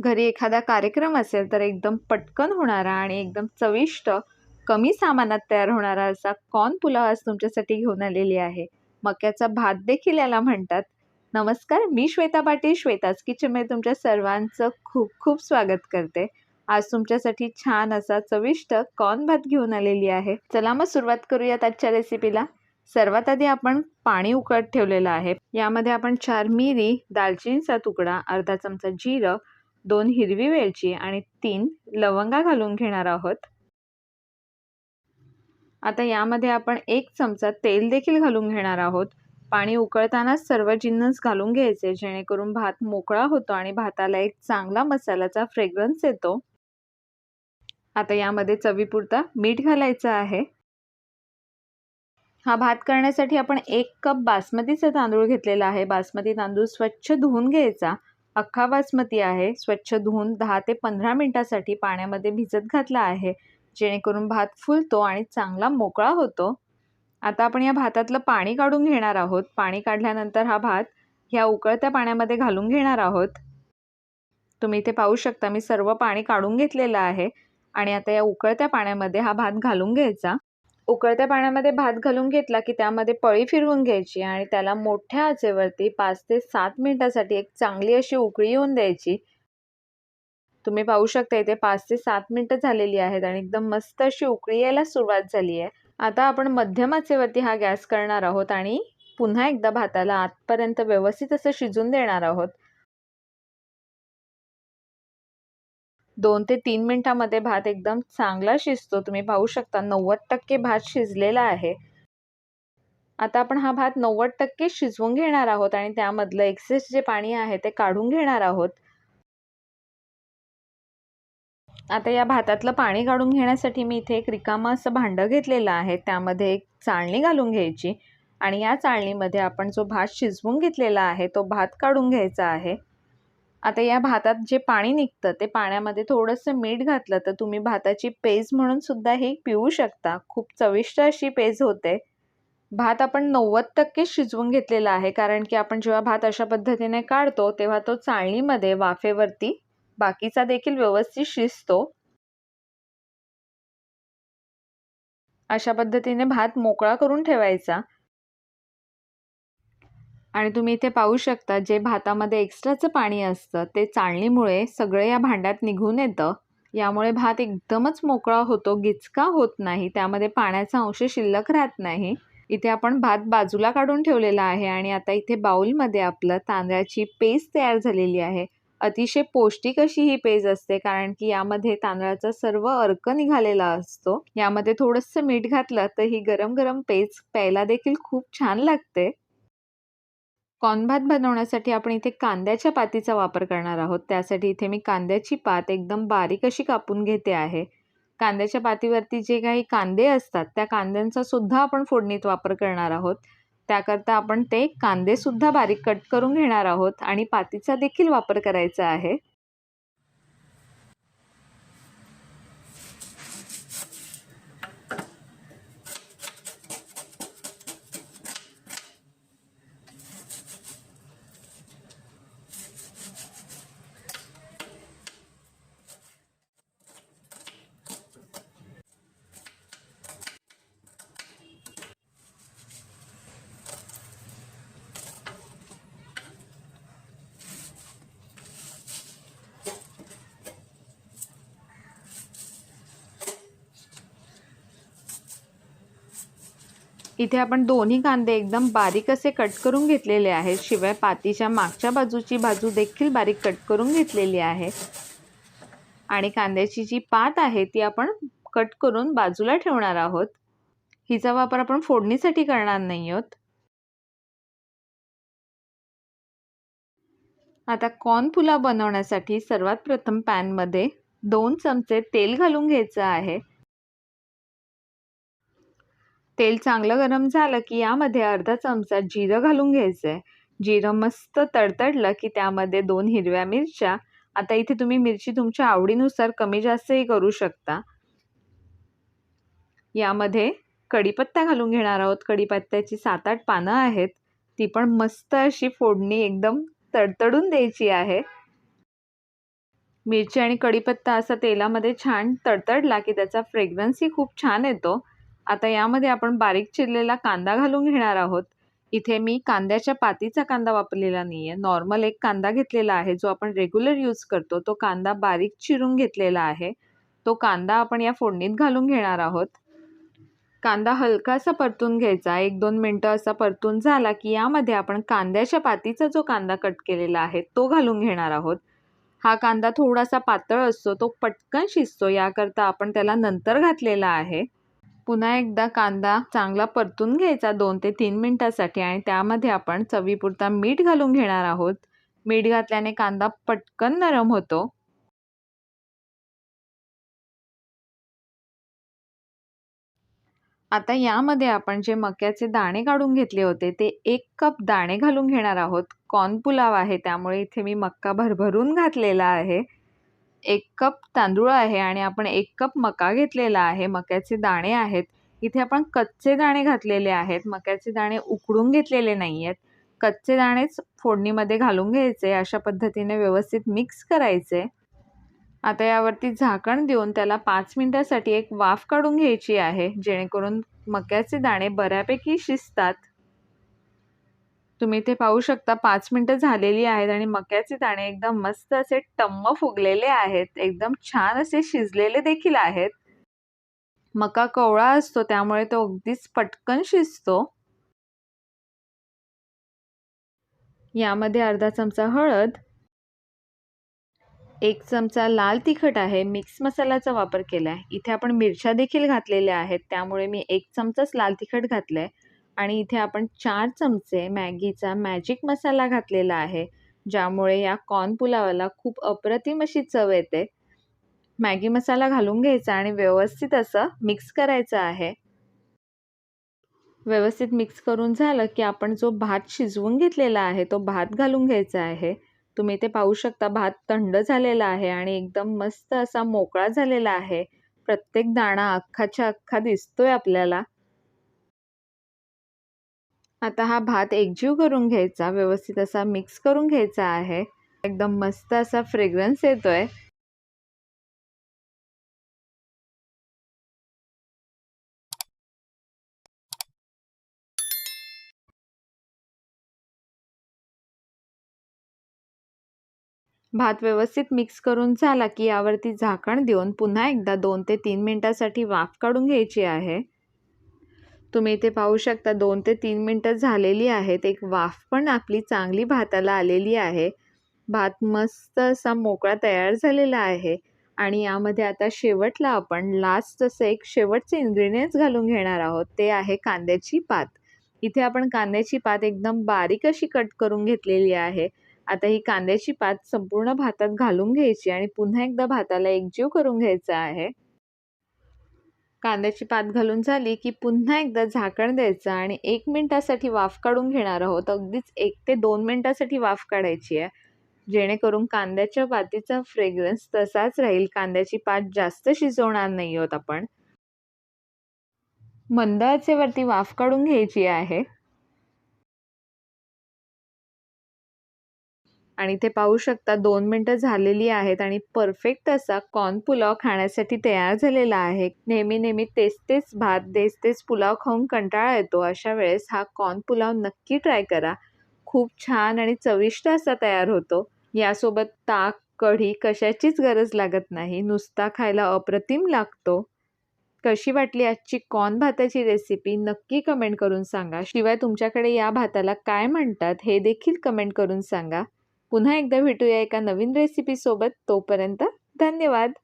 घरी एखादा कार्यक्रम असेल तर एकदम पटकन होणारा आणि एकदम चविष्ट कमी सामानात तयार होणारा असा कॉर्न पुलाव आज तुमच्यासाठी घेऊन आलेली आहे. मक्याचा भात देखील याला म्हणतात. नमस्कार मी श्वेता पाटील श्वेताच किचनमध्ये तुमच्या सर्वांचं खूप खूप स्वागत करते. आज तुमच्यासाठी छान असा चविष्ट कॉर्न भात घेऊन आलेली आहे. चला मग सुरुवात करूयात आजच्या रेसिपीला सर्वात आधी आपण पाणी उकळत ठेवलेलं आहे. यामध्ये आपण चार मिरी दालचिनीचा तुकडा अर्धा चमचा जिरं दोन हिरवी वेलची आणि तीन लवंगा घालून घेणार आहोत. आता यामध्ये आपण एक चमचा तेल देखील घालून घेणार आहोत. पाणी उकळतानाच सर्व जिन्नस घालून घ्यायचे जेणेकरून भात मोकळा होतो आणि भाताला एक चांगला मसाल्याचा फ्रेग्रन्स येतो. आता यामध्ये चवीपुरता मीठ घालायचं आहे. हा भात करण्यासाठी आपण एक कप बासमतीचा तांदूळ घेतलेला आहे. बासमती तांदूळ स्वच्छ धुवून घ्यायचा. अख्खा बासमती आहे. स्वच्छ धुवून दहा ते पंधरा मिनटासाठी पाण्यामध्ये भिजत घातला आहे. जेणेकरून भात फुलतो आणि चांगला मोकळा होतो. आता आपण या भातातलं पाणी काढून घेणार आहोत. पाणी काढल्यानंतर हा भात ह्या उकळत्या पाण्यामध्ये घालून घेणार आहोत. तुम्ही इथे पाहू शकता मी सर्व पाणी काढून घेतलेलं आहे. आणि आता या उकळत्या पाण्यामध्ये हा भात घालून घ्यायचा. उकळत्या पाण्यामध्ये भात घालून घेतला की त्यामध्ये पळी फिरवून घ्यायची आणि त्याला मोठ्या आचेवरती पाच ते सात मिनिटासाठी एक चांगली अशी उकळी येऊन द्यायची. तुम्ही पाहू शकता इथे पाच ते सात मिनटं झालेली आहेत आणि एकदम मस्त अशी उकळी यायला सुरुवात झाली आहे. आता आपण मध्यम आचेवरती हा गॅस करणार आहोत आणि पुन्हा एकदा भाताला आतपर्यंत व्यवस्थित असं शिजून देणार आहोत. दोन ते तीन मिनटामध्ये भात एकदम चांगला शिजतो. तुम्ही पाहू शकता नव्वद टक्के भात शिजलेला आहे. आता आपण हा भात नव्वद टक्के शिजवून घेणार आहोत आणि त्यामधलं एक्सेस जे पाणी आहे ते काढून घेणार आहोत. आता या भातातलं पाणी काढून घेण्यासाठी मी इथे एक रिकामं असं भांडं घेतलेलं आहे. त्यामध्ये एक चाळणी घालून घ्यायची आणि या चाळणीमध्ये आपण जो भात शिजवून घेतलेला आहे तो भात काढून घ्यायचा आहे. आता या भातात जे पाणी निघतं ते पाण्यामध्ये थोडंसं मीठ घातलं तर तुम्ही भाताची पेज म्हणून सुद्धा ही पिऊ शकता. खूप चविष्ट अशी पेज होते. भात आपण नव्वद टक्के शिजवून घेतलेला आहे कारण की आपण जेव्हा भात अशा पद्धतीने काढतो तेव्हा तो चाळणीमध्ये वाफेवरती बाकीचा देखील व्यवस्थित शिजतो. अशा पद्धतीने भात मोकळा करून ठेवायचा. आणि तुम्ही इथे पाहू शकता जे भातामध्ये एक्स्ट्राचं पाणी असतं ते चाळणीमुळे सगळं या भांड्यात निघून येतं. यामुळे भात एकदमच मोकळा होतो गिचका होत नाही त्यामध्ये पाण्याचा अंश शिल्लक राहत नाही. इथे आपण भात बाजूला काढून ठेवलेला आहे आणि आता इथे बाऊलमध्ये आपलं तांदळाची पेस्ट तयार झालेली आहे. अतिशय पौष्टिक अशी ही पेज असते कारण की यामध्ये तांदळाचा सर्व अर्क निघालेला असतो. यामध्ये थोडंसं मीठ घातलं तर ही गरम गरम पेज प्यायला देखील खूप छान लागते. कॉर्न भात बनवण्यासाठी आपण इथे कांद्याच्या पातीचा वापर करणार आहोत. त्यासाठी इथे मी कांद्याची पात एकदम बारीक अशी कापून घेते आहे. कांद्याच्या पातीवरती जे काही कांदे असतात त्या कांद्यांचा सुद्धा आपण फोडणीत वापर करणार आहोत. त्याकरता आपण ते कांदेसुद्धा बारीक कट करून घेणार आहोत आणि पातीचा देखील वापर करायचा आहे. इथे आपण दोन्ही कांदे एकदम बारीक असे कट करून घेतलेले आहेत. शिवाय पातीच्या मागच्या बाजूची बाजू देखील बारीक कट करून घेतलेली आहे. आणि कांद्याची जी पात आहे ती आपण कट करून बाजूला ठेवणार आहोत. हिचा वापर आपण फोडणीसाठी करणार नाही आहोत. आता कॉर्न पुलाव बनवण्यासाठी सर्वात प्रथम पॅनमध्ये दोन चमचे तेल घालून घ्यायचं आहे. तेल चांगलं गरम झालं की यामध्ये अर्धा चमचा जिरं घालून घ्यायचं आहे जिरं मस्त तडतडलं की त्यामध्ये दोन हिरव्या मिरच्या आता इथे तुम्ही मिरची तुमच्या आवडीनुसार कमी जास्तही करू शकता. यामध्ये कढीपत्ता घालून घेणार आहोत. कढीपत्त्याची सात आठ पानं आहेत. ती पण मस्त अशी फोडणी एकदम तडतडून द्यायची आहे. मिरची आणि कढीपत्ता असा तेलामध्ये छान तडतडला की त्याचा फ्रेग्रन्सही खूप छान येतो. आता यामध्ये आपण बारीक चिरलेला कांदा घालून घेणार आहोत. इथे मी कांद्याच्या पातीचा कांदा वापरलेला नाही आहे नॉर्मल एक कांदा घेतलेला आहे जो आपण रेग्युलर यूज करतो. तो कांदा बारीक चिरून घेतलेला आहे. तो कांदा आपण या फोडणीत घालून घेणार आहोत. कांदा हलकासा परतून घ्यायचा. एक दोन मिनटं असा परतून झाला की यामध्ये आपण कांद्याच्या पातीचा जो कांदा कट केलेला आहे तो घालून घेणार आहोत. हा कांदा थोडासा पातळ असतो तो पटकन शिजतो. याकरता आपण त्याला नंतर घातलेला आहे. पुन्हा एकदा कांदा चांगला परतून घ्यायचा दोन ते तीन मिनटासाठी आणि त्यामध्ये आपण चवीपुरता मीठ घालून घेणार आहोत. मीठ घातल्याने कांदा पटकन नरम होतो. आता यामध्ये आपण जे मक्याचे दाणे काढून घेतले होते ते एक कप दाणे घालून घेणार आहोत. कॉर्न पुलाव आहे त्यामुळे इथे मी मक्का भरभरून घातलेला आहे. एक कप तांदूळ आहे आणि आपण एक कप मका घेतलेला आहे. मक्याचे दाणे आहेत. इथे आपण कच्चे दाणे घातलेले आहेत. मक्याचे दाणे उकडून घेतलेले नाही आहेत कच्चे दाणेच फोडणीमध्ये घालून घ्यायचे. अशा पद्धतीने व्यवस्थित मिक्स करायचे. आता यावरती झाकण देऊन त्याला पाच मिनटासाठी एक वाफ काढून घ्यायची आहे. जेणेकरून मक्याचे दाणे बऱ्यापैकी शिजतात. तुम्ही ते पाहू शकता. पाच मिनटं झालेली आहेत आणि मक्याचे दाणे एकदम मस्त असे टम्म फुगलेले आहेत. एकदम छान असे शिजलेले देखील आहेत. मका कवळा असतो त्यामुळे तो अगदीच पटकन शिजतो. यामध्ये अर्धा चमचा हळद एक चमचा लाल तिखट आहे. मिक्स मसाल्याचा वापर केला आहे इथे आपण मिरच्या देखील घातलेल्या आहेत. त्यामुळे मी एक चमचाच लाल तिखट घातलं आहे आणि इथे आपण चार चमचे मॅगीचा मॅजिक मसाला घातलेला आहे ज्यामुळे या कॉर्न पुलावाला खूप अप्रतिम अशी चव येते. मॅगी मसाला घालून घ्यायचा आणि व्यवस्थित असं मिक्स करायचं आहे. व्यवस्थित मिक्स करून झालं की आपण जो भात शिजवून घेतलेला आहे तो भात घालून घ्यायचा आहे. तुम्ही ते पाहू शकता भात थंड झालेला आहे आणि एकदम मस्त असा मोकळा झालेला आहे. प्रत्येक दाणा अख्खाच्या अख्खा दिसतोय आपल्याला. आता हा भात एकजीव करून घ्यायचा व्यवस्थित असा मिक्स करून घ्यायचा आहे. एकदम मस्त असा फ्रेग्रन्स येतोय. भात व्यवस्थित मिक्स करून झाला की यावरती झाकण देऊन पुन्हा एकदा दोन ते तीन मिनटासाठी वाफ काढून घ्यायची आहे. तुम्ही इथे पाहू शकता दोन ते तीन मिनटं झालेली आहेत. एक वाफ पण आपली चांगली भाताला आलेली आहे. भात मस्त असा मोकळा तयार झालेला आहे. आणि यामध्ये आता शेवटला आपण लास्ट असं एक शेवटचे इन्ग्रेडियंट्स घालून घेणार आहोत. ते आहे कांद्याची पात. इथे आपण कांद्याची पात एकदम बारीक अशी कट करून घेतलेली आहे. आता ही कांद्याची पात संपूर्ण भातात घालून घ्यायची आणि पुन्हा एकदा भाताला एकजीव करून घ्यायचा आहे. कांद्याची पात घालून झाली की पुन्हा एकदा झाकण द्यायचं आणि एक मिनटासाठी वाफ काढून घेणार आहोत. अगदीच एक ते दोन मिनटासाठी वाफ काढायची आहे. जेणेकरून कांद्याच्या पातीचा फ्रेग्रन्स तसाच राहील. कांद्याची पात जास्त शिजवणार नाही आहोत आपण. मंद आचेवरती वाफ काढून घ्यायची आहे. आणि ते पाहू शकता दोन मिनटं झालेली आहेत आणि परफेक्ट असा कॉर्न पुलाव खाण्यासाठी तयार झालेला आहे. नेहमी नेहमी तेच तेच भात तेच तेच पुलाव खाऊन कंटाळा येतो. अशा वेळेस हा कॉर्न पुलाव नक्की ट्राय करा. खूप छान आणि चविष्ट असा तयार होतो. यासोबत ताक कढी कशाचीच गरज लागत नाही. नुसता खायला अप्रतिम लागतो. कशी वाटली आजची कॉर्न भाताची रेसिपी नक्की कमेंट करून सांगा. शिवाय तुमच्याकडे या भाताला काय म्हणतात हे देखील कमेंट करून सांगा. पुन्हा एकदा भेटूया एका नवीन रेसिपीसोबत तोपर्यंत धन्यवाद.